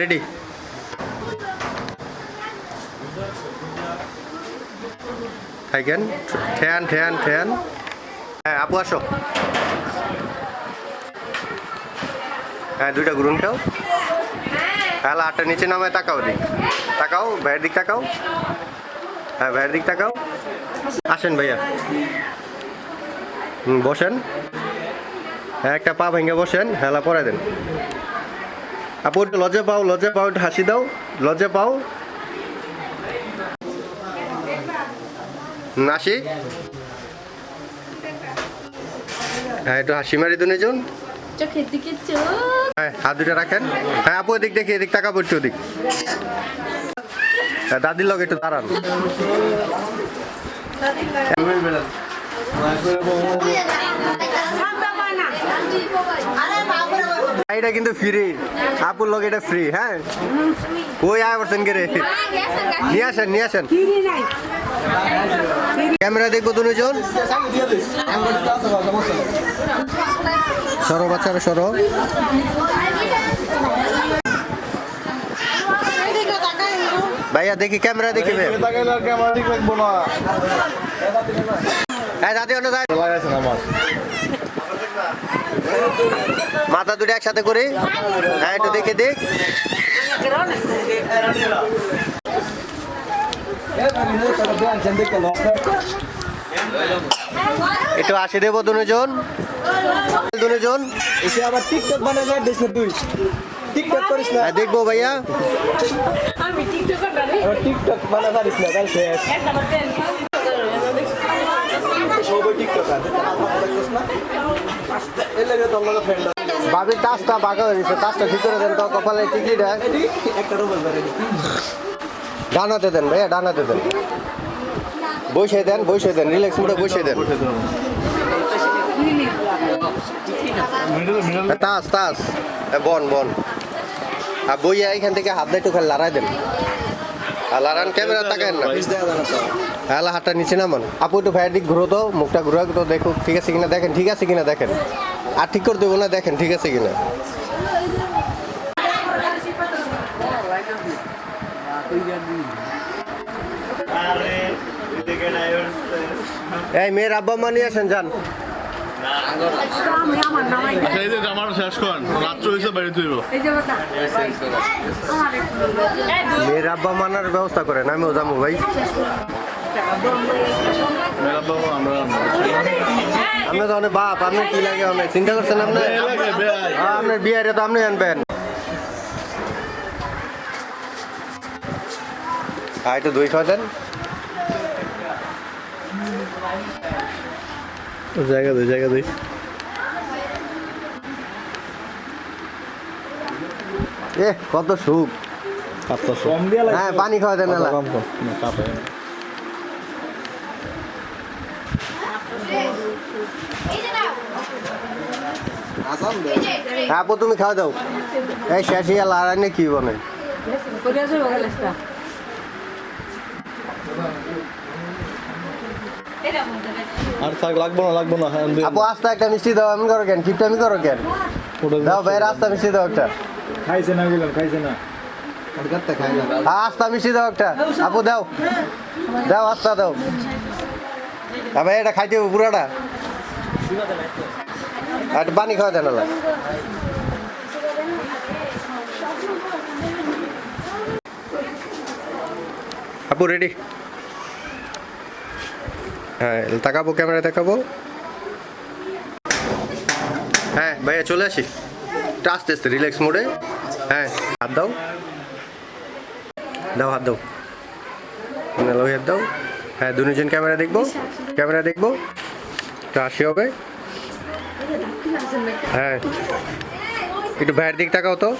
Ready থাকেন ঠেয়ান ঠেয়ান ঠেয়ান হ্যাঁ আপু, আসো। হ্যাঁ দুইটা ঘুরুন খাও হ্যাঁ আটটা নিচে নামায়, তাকাও দিক তাকাও ভাইয়ের দিক তাকাও। হ্যাঁ ভাইয়ের দিক তাকাও। আসেন ভাইয়া। হুম, বসেন। হ্যাঁ একটা পা ভেঙে বসেন, হেলা পরে দেন। আপু একটু লজ্জা পাও লজ্জা পাও একটু হাসি দাও। লজ্জা পাও। আসি হ্যাঁ একটু হাসি মারি দুজন চোখের দিকে চোখ। হ্যাঁ হাত দুটো রাখেন। হ্যাঁ আপু এদিক দেখি এদিক টাকা পড়ছে ওদিক। হ্যাঁ দাদির লগে একটু দাঁড়ান। এটা কিন্তু ফ্রি আপুর লগে এটা ফ্রি হ্যাঁ? ওই আয় করছেন কে রে? নিয়ে আসেন নিয়ে আসেন। ক্যামেরা দেখব দুজন। সরো বাচ্চারা, সরো। ভাইয়া, দেখি ক্যামেরা দেখি বে। হ্যাঁ দাদি অন্য দাদি মাথা দুটো একসাথে করি। হ্যাঁ একটু দেখে দেখ একটু আসি দেবো দুজন। দুজন। এসে আবার টিকটক বানাবে দিস না তুই। টিকটক করিস না। হ্যাঁ দেখব ভাইয়া। আমি টিকটক বানা পারিস না তাই শেষ। সবাই টিকটক বাবির টাচটা বাঁকা হয়ে গেছে টাচটা করে দেন, তো কপালে টিকি দেয়। একটা রুবেল ডানাতে দেন ভাইয়া, ডানাতে দেন। বসে দেন বসে দেন রিল্যাক্স মুডে বসে দেন। তাস তাস। বন বন। আর বইয়া এখান থেকে হাত দিয়ে একটু লড়াই দেন। আর লড়ান ক্যামেরা তাকায় না। হ্যাঁ হাতটা নিচে নামান। আপু একটু ভাইয়ের দিক ঘুরো তো, মুখটা ঘুরো তো দেখো ঠিক আছে কিনা? দেখেন, ঠিক আছে কিনা? দেখেন। আর ঠিক করে দেবো না, দেখেন, ঠিক আছে কিনা? এই মেয়ের আব্বা মা নিয়ে আসেন, যান। আচ্ছা এই যে জামাটা শেষ করেন রাত্র হয়েছে বাড়ি তুইব মেয়ের আব্বা মানার ব্যবস্থা করেন আমিও যাব ভাই আমরা আপনি তো অনেক বাপ আপনার কি লাগে অনেক চিন্তা করছেন আপনি হ্যাঁ, আপনার বিয়ারে তো আপনি আনবেন আর একটু দই খাওয়া দেন জায়গা দে জায়গা দে এ কত সুখ। হ্যাঁ পানি খাওয়া দেন এলা। কম কম না হ্যাঁ আপু তুমি খাওয়া দাও। এই আর আনে কি বনে আর থাক লাগবো না লাগবো না হ্যাঁ আপু আস্তে একটা মিষ্টি দাও আমি করো কেন? কিপটা আমি করো কেন? দাও ভাই রাস্তা মিষ্টি দাও একটা। খাইছে না খাইছে না। আস্তা মিষ্টি দাও একটা। আপু, দাও। দাও, আস্তা দাও। এটা পুরাটা। একটু। আপু রেডি হ্যাঁ তাকাবো ক্যামেরা তাকাবো। হ্যাঁ ভাইয়া, চলে আসি। একটু আস্তে রিল্যাক্স মোডে হ্যাঁ হাত দাও। দাও, হাত দাও। নালো হাত দাও। হ্যাঁ দুজন ক্যামেরা দেখব। ক্যামেরা দেখব। তো আসি হবে। হ্যাঁ। একটু ভাইয়ের দিক তাকাও তো।